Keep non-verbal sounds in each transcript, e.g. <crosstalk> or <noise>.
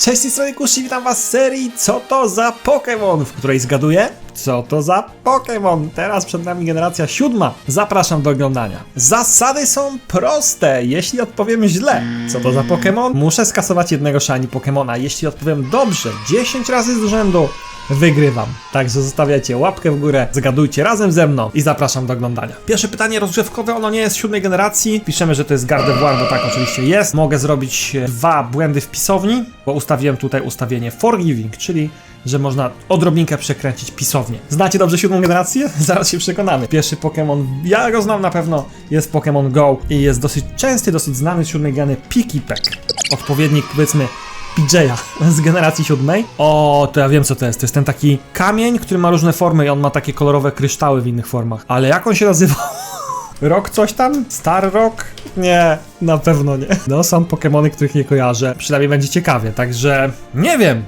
Cześć, z tej strony witam was z serii Co to za Pokémon, w której zgaduję co to za Pokémon. Teraz przed nami generacja siódma. Zapraszam do oglądania. Zasady są proste. Jeśli odpowiem źle, co to za Pokémon, muszę skasować jednego shiny Pokémona. Jeśli odpowiem dobrze, 10 razy z rzędu, wygrywam. Także zostawiajcie łapkę w górę, zgadujcie razem ze mną i zapraszam do oglądania. Pierwsze pytanie rozgrzewkowe, ono nie jest siódmej generacji. Piszemy, że to jest Gardevoir, bo tak oczywiście jest. Mogę zrobić e, dwa błędy w pisowni, bo ustawiłem tutaj ustawienie Forgiving, czyli że można odrobinkę przekręcić pisownię. Znacie dobrze siódmą generację? <laughs> Zaraz się przekonamy. Pierwszy Pokémon, ja go znam na pewno, jest Pokémon Go i jest dosyć częsty, dosyć znany z siódmej geny Pikipek. Odpowiednik powiedzmy PJ'a z generacji siódmej. O, to ja wiem co to jest. To jest ten taki kamień, który ma różne formy i on ma takie kolorowe kryształy w innych formach. Ale jak on się nazywa? <laughs> Rok coś tam? Star Rock? Nie, na pewno nie. No, są Pokémony, których nie kojarzę. Przynajmniej będzie ciekawie, także nie wiem.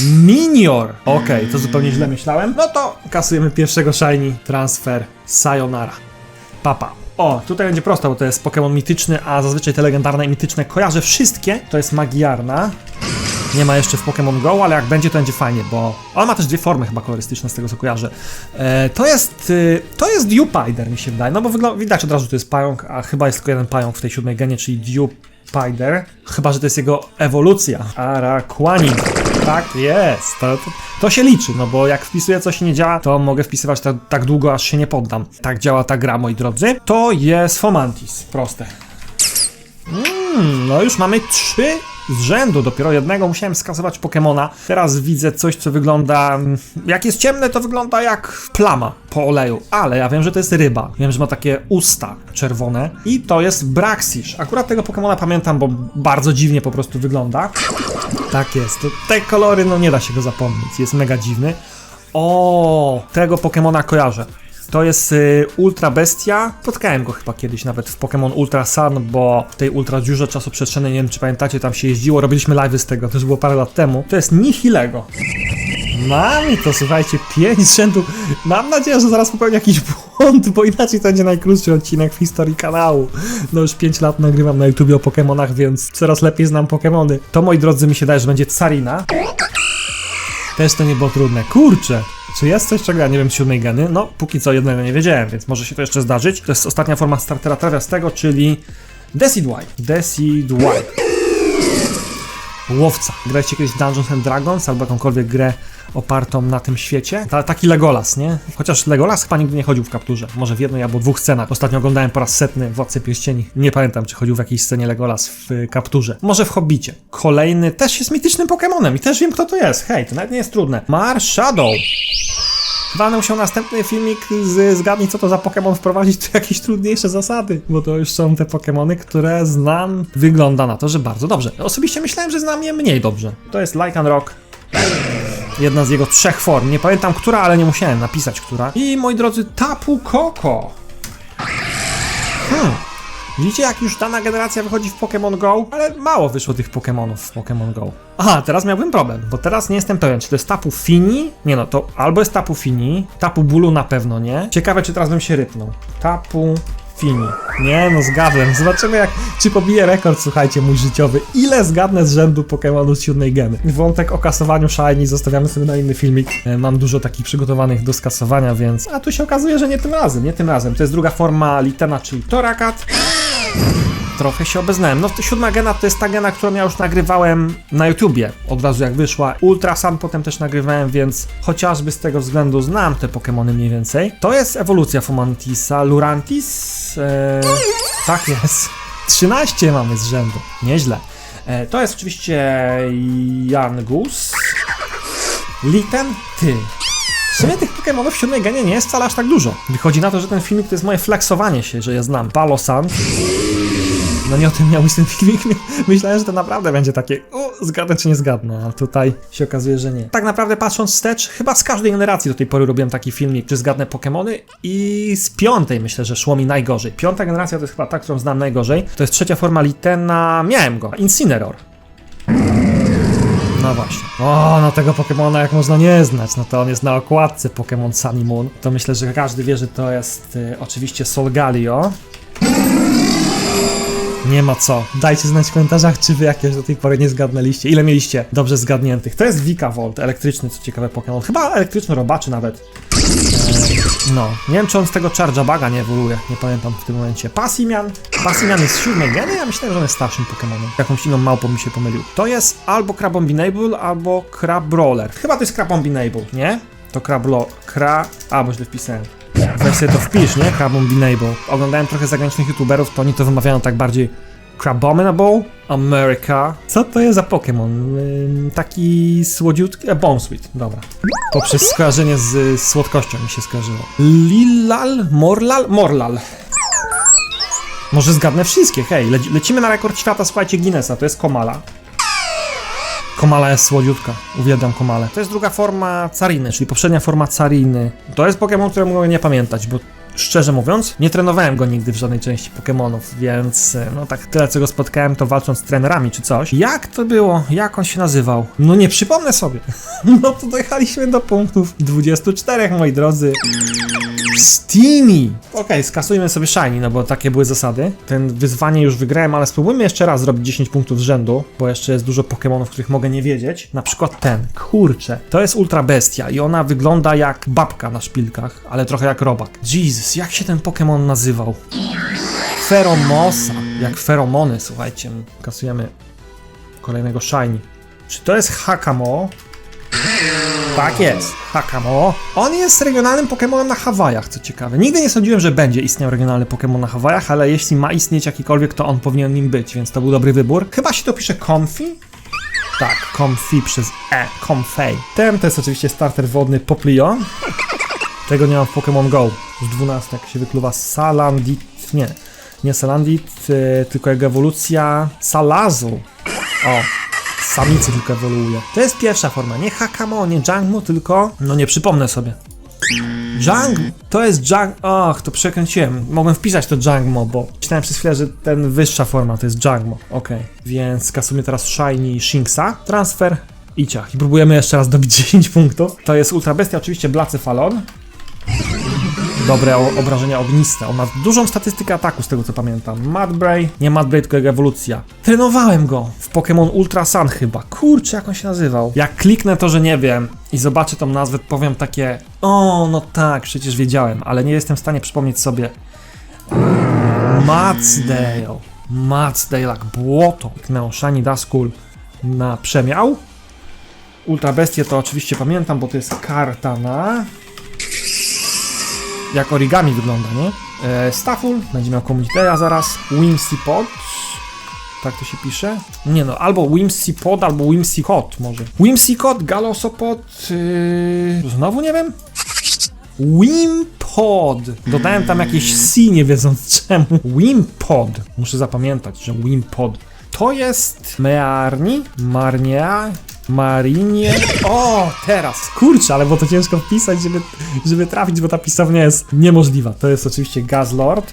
Minior! Okej, to zupełnie źle myślałem. No to kasujemy pierwszego shiny transfer Sayonara. Papa. O, tutaj będzie prosto, bo to jest Pokémon mityczny, a zazwyczaj te legendarne i mityczne kojarzę wszystkie. To jest Magiarna. Nie ma jeszcze w Pokémon Go, ale jak będzie, to będzie fajnie, bo on ma też dwie formy chyba kolorystyczne z tego co kojarzę. E, to jest, y, to jest Dewpider mi się wydaje, no bo widać od razu, że to jest pająk, a chyba jest tylko jeden pająk w tej siódmej genie, czyli Dewpider. Chyba, że to jest jego ewolucja. Araquanin. Tak jest. To, to, to się liczy, no bo jak wpisuję coś nie działa, to mogę wpisywać tak, tak długo, aż się nie poddam. Tak działa ta gra, moi drodzy. To jest Fomantis. Proste. Mm, no już mamy trzy z rzędu, dopiero jednego musiałem skasować Pokemona. Teraz widzę coś, co wygląda. mm, Jak jest ciemne, to wygląda jak plama po oleju, ale ja wiem, że to jest ryba. Wiem, że ma takie usta czerwone i to jest Braxish. Akurat tego Pokemona pamiętam, bo bardzo dziwnie po prostu wygląda. Tak jest. Te kolory, no nie da się go zapomnieć. Jest mega dziwny. O, tego Pokemona kojarzę. To jest y, Ultra Bestia. Spotkałem go chyba kiedyś nawet w Pokémon Ultra Sun, bo w tej Ultra dziurze czasoprzestrzennej, nie wiem czy pamiętacie, tam się jeździło, robiliśmy live'y z tego, to już było parę lat temu. To jest Nihilego. Mam i to słuchajcie, 5 z. Mam nadzieję, że zaraz popełnię jakiś błąd, bo inaczej to będzie najkrótszy odcinek w historii kanału. No już 5 lat nagrywam na YouTubie o Pokémonach, więc coraz lepiej znam Pokémony. To moi drodzy mi się daje, że będzie Tsarina. Też to nie było trudne. Kurczę! Czy jest coś, czego ja nie wiem z siódmej geny? No, póki co jednego nie wiedziałem, więc może się to jeszcze zdarzyć. To jest ostatnia forma startera trawiastego, czyli Decidueye. Decidueye. Łowca. Graliście kiedyś Dungeons and Dragons albo jakąkolwiek grę opartą na tym świecie? Ta, taki Legolas, nie? Chociaż Legolas chyba nigdy nie chodził w kapturze. Może w jednej albo dwóch scenach. Ostatnio oglądałem po raz setny Władcę Pierścieni. Nie pamiętam, czy chodził w jakiejś scenie Legolas w y, kapturze. Może w Hobbicie. Kolejny też jest mitycznym Pokemonem i też wiem, kto to jest. Hej, to nawet nie jest trudne. Marshadow. Będę musiał następny filmik z zgadnij co to za Pokémon wprowadzić tu jakieś trudniejsze zasady, bo to już są te Pokémony, które znam. Wygląda na to, że bardzo dobrze. Osobiście myślałem, że znam je mniej dobrze. To jest Lycan Rock. Jedna z jego trzech form. Nie pamiętam która, ale nie musiałem napisać która. I moi drodzy, Tapu Koko. Hmm. Widzicie, jak już dana generacja wychodzi w Pokémon Go? Ale mało wyszło tych Pokémonów w Pokémon Go. Aha, teraz miałbym problem, bo teraz nie jestem pewien, czy to jest Tapu Fini? Nie no, to albo jest Tapu Fini, Tapu Bulu na pewno nie. Ciekawe, czy teraz bym się rypnął. Tapu Fini. Nie no, zgadłem. <laughs> Zobaczymy, jak, czy pobiję rekord, słuchajcie, mój życiowy. Ile zgadnę z rzędu Pokémonów z siódmej geny. Wątek o kasowaniu Shiny zostawiamy sobie na inny filmik. E, Mam dużo takich przygotowanych do skasowania, więc... A tu się okazuje, że nie tym razem, nie tym razem. To jest druga forma Litena, czyli Torakat trochę się obeznałem. No, siódma gena to jest ta gena, którą ja już nagrywałem na YouTubie od razu jak wyszła. Ultrasan potem też nagrywałem, więc chociażby z tego względu znam te Pokémony mniej więcej. To jest ewolucja Fomantisa. Lurantis? Eee, tak jest. <laughs> 13 mamy z rzędu. Nieźle. E, to jest oczywiście Jangus. Liten, ty. Sumie tych Pokémonów w siódmej genie nie jest wcale aż tak dużo. Wychodzi na to, że ten filmik to jest moje flexowanie się, że je znam. Palosan. No nie o tym miał być ten filmik. <laughs> Myślałem, że to naprawdę będzie takie, o, zgadnę czy nie zgadnę, a tutaj się okazuje, że nie. Tak naprawdę patrząc wstecz, chyba z każdej generacji do tej pory robiłem taki filmik, czy zgadnę Pokémony i z piątej myślę, że szło mi najgorzej. Piąta generacja to jest chyba ta, którą znam najgorzej. To jest trzecia forma Litena, miałem go, Incineroar. No właśnie. O, no tego Pokemona jak można nie znać, no to on jest na okładce Pokémon Sun Moon. To myślę, że każdy wie, że to jest y, oczywiście Solgaleo. Nie ma co. Dajcie znać w komentarzach, czy wy jakieś do tej pory nie zgadnęliście. Ile mieliście dobrze zgadniętych. To jest Vika Volt, elektryczny, co ciekawe Pokémon. Chyba elektryczny robaczy nawet. Eee, no, nie wiem czy on z tego Charge Baga nie ewoluuje, nie pamiętam w tym momencie. Passimian. Passimian jest siódmej geny, ja myślałem, że on jest starszym Pokémonem. Jakąś inną małpą mi się pomylił. To jest albo Crabominable, albo Crabrawler. Chyba to jest Crabominable, nie? To Crablo... Kra... A, bo źle wpisałem. Sobie to wpisz, nie? Crabominable. Oglądałem trochę zagranicznych youtuberów, to oni to wymawiają tak bardziej Crabominable America. Co to jest za Pokémon? Taki słodziutki... E, Bonesweet, dobra. Poprzez skojarzenie z y, słodkością mi się skojarzyło. Lilal? Morlal? Morlal. Może zgadnę wszystkie, hej, leci lecimy na rekord świata, słuchajcie, Guinnessa, to jest Komala. Komala jest słodziutka, uwielbiam Komalę. To jest druga forma Cariny, czyli poprzednia forma Cariny. To jest Pokémon, który mogę nie pamiętać, bo szczerze mówiąc, nie trenowałem go nigdy w żadnej części Pokémonów, więc e, no tak tyle co go spotkałem to walcząc z trenerami czy coś. Jak to było? Jak on się nazywał? No nie przypomnę sobie. <laughs> No to dojechaliśmy do punktów 24, moi drodzy. Steamy! Okej, skasujmy sobie Shiny, no bo takie były zasady. Ten wyzwanie już wygrałem, ale spróbujmy jeszcze raz zrobić 10 punktów z rzędu, bo jeszcze jest dużo Pokémonów, których mogę nie wiedzieć. Na przykład ten, kurczę, to jest Ultra Bestia i ona wygląda jak babka na szpilkach, ale trochę jak robak. Jesus, jak się ten Pokémon nazywał? Feromosa, jak feromony, słuchajcie. Kasujemy kolejnego Shiny. Czy to jest Hakamo? Tak jest, Hakamo. On jest regionalnym Pokémonem na Hawajach, co ciekawe. Nigdy nie sądziłem, że będzie istniał regionalny Pokémon na Hawajach, ale jeśli ma istnieć jakikolwiek, to on powinien nim być, więc to był dobry wybór. Chyba się to pisze Comfy? Tak, Comfy przez E, Comfey. Ten to jest oczywiście starter wodny Poplio. Tego nie mam w Pokémon Go. Z 12 jak się wykluwa Salandit, nie, nie Salandit, yy, tylko jego ewolucja Salazu. O, samicy tylko ewoluuje. To jest pierwsza forma, nie Hakamo, nie Jangmo, tylko, no nie przypomnę sobie. Jang, to jest Jang, ach, to przekręciłem. Mogłem wpisać to Jangmo, bo myślałem przez chwilę, że ten wyższa forma to jest Jangmo. Okej, więc kasujemy teraz Shiny Shinxa, transfer i ciach. I próbujemy jeszcze raz dobić <laughs> 10 punktów. To jest Ultra Bestia, oczywiście Blacyfalon. Dobre obrażenia ogniste. On ma dużą statystykę ataku, z tego co pamiętam. Madbray, nie Madbray, tylko ewolucja. Trenowałem go w Pokémon Ultra Sun chyba. Kurczę, jak on się nazywał. Jak kliknę to, że nie wiem i zobaczę tą nazwę, powiem takie o, no tak, przecież wiedziałem, ale nie jestem w stanie przypomnieć sobie. Matsdale. Matsdale jak błoto. Kliknęło Shiny Duskull na przemiał. Ultra Bestie to oczywiście pamiętam, bo to jest karta na jak origami wygląda, nie? E, Stafful, będzie miał Communitya zaraz. Whimsy Pod. Tak to się pisze? Nie no, albo Whimsy Pod, albo Whimsy Cod może. Whimsy Cod, Galosopod. Yy... Znowu nie wiem. Wimpod. Dodałem tam jakieś C, nie wiedząc czemu. Wimpod. Muszę zapamiętać, że Wimpod. To jest Mearni, Marnia, Marinie. O, teraz. Kurczę, ale bo to ciężko wpisać, żeby, żeby trafić, bo ta pisownia jest niemożliwa. To jest oczywiście Gazlord.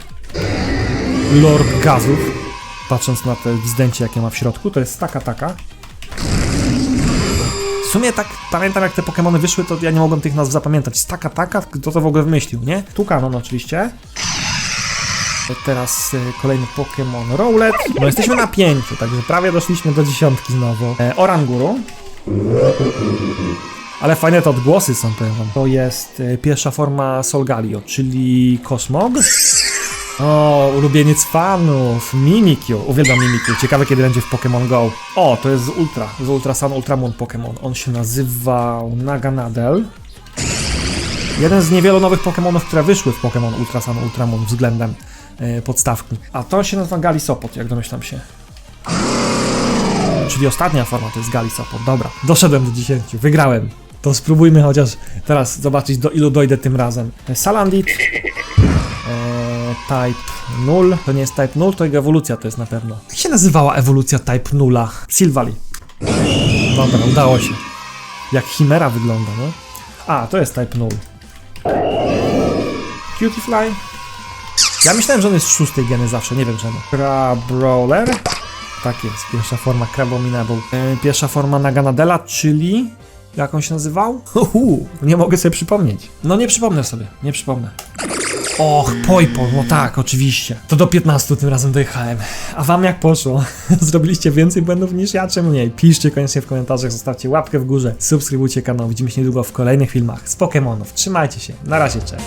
Lord Gazów. Patrząc na te zdjęcie, jakie ma w środku, to jest taka, taka. W sumie tak pamiętam jak te Pokémony wyszły, to ja nie mogłem tych nazw zapamiętać. Taka, taka, kto to w ogóle wymyślił, nie? Tu kanon oczywiście. Teraz y, kolejny Pokémon Rowlet. No jesteśmy na pięciu, także prawie doszliśmy do dziesiątki znowu. E, Oranguru. Ale fajne te odgłosy są, powiem wam. To jest e, pierwsza forma Solgalio, czyli Kosmog. O, ulubieniec fanów, Mimikyu. Uwielbiam Mimikyu. Ciekawe kiedy będzie w Pokémon Go. O, to jest z Ultra, z Ultra Sun, Ultra Moon Pokémon. On się nazywał Naganadel. Jeden z niewielu nowych Pokémonów, które wyszły w Pokémon Ultra Sun, Ultra Moon względem podstawki. A to się nazywa Galisopod, jak domyślam się. Czyli ostatnia forma to jest Galisopod. Dobra, doszedłem do 10, wygrałem. To spróbujmy chociaż teraz zobaczyć do ilu dojdę tym razem. Salandit. E, type 0. To nie jest Type 0, to jego ewolucja to jest na pewno. Jak się nazywała ewolucja Type 0? Silvally. Dobra, udało się. Jak Chimera wygląda, no? A, to jest Type 0. Cutifly. Ja myślałem, że on jest z szóstej geny zawsze, nie wiem czemu. Crabrawler. Tak jest, pierwsza forma Crabominable. E, pierwsza forma Naganadela, czyli... Jak on się nazywał? Uhu, nie mogę sobie przypomnieć. No nie przypomnę sobie, nie przypomnę. Och, Pojpo, no tak, oczywiście. To do 15 tym razem dojechałem. A wam jak poszło? <laughs> Zrobiliście więcej błędów niż ja, czy mniej? Piszcie koniecznie w komentarzach, zostawcie łapkę w górze, subskrybujcie kanał. Widzimy się niedługo w kolejnych filmach z Pokémonów. Trzymajcie się, na razie, cześć.